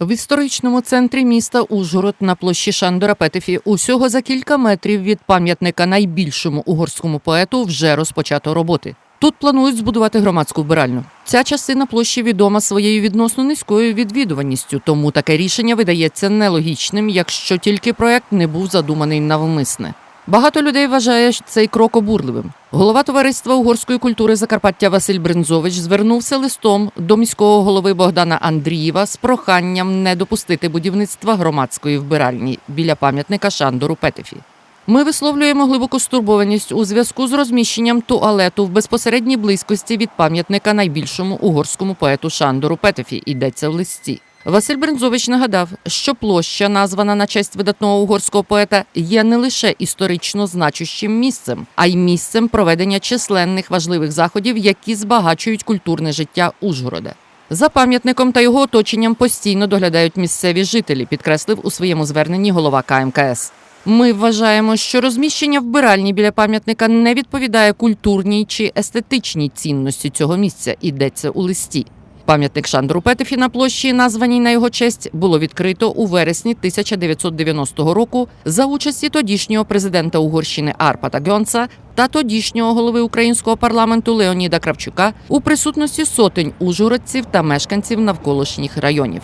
В історичному центрі міста Ужгород на площі Шандора Петефі усього за кілька метрів від пам'ятника найбільшому угорському поету вже розпочато роботи. Тут планують збудувати громадську вбиральню. Ця частина площі відома своєю відносно низькою відвідуваністю, тому таке рішення видається нелогічним, якщо тільки проект не був задуманий навмисне. Багато людей вважає цей крок обурливим. Голова товариства угорської культури Закарпаття Василь Бринзович звернувся листом до міського голови Богдана Андрієва з проханням не допустити будівництва громадської вбиральні біля пам'ятника Шандору Петефі. Ми висловлюємо глибоку стурбованість у зв'язку з розміщенням туалету в безпосередній близькості від пам'ятника найбільшому угорському поету Шандору Петефі. Йдеться в листі. Василь Брензович нагадав, що площа, названа на честь видатного угорського поета, є не лише історично значущим місцем, а й місцем проведення численних важливих заходів, які збагачують культурне життя Ужгорода. За пам'ятником та його оточенням постійно доглядають місцеві жителі, підкреслив у своєму зверненні голова КМКС. Ми вважаємо, що розміщення вбиральні біля пам'ятника не відповідає культурній чи естетичній цінності цього місця. Йдеться у листі. Пам'ятник Шандру Петефі на площі, названій на його честь, було відкрито у вересні 1990 року за участі тодішнього президента Угорщини Арпата Гьонца та тодішнього голови українського парламенту Леоніда Кравчука у присутності сотень ужгородців та мешканців навколишніх районів.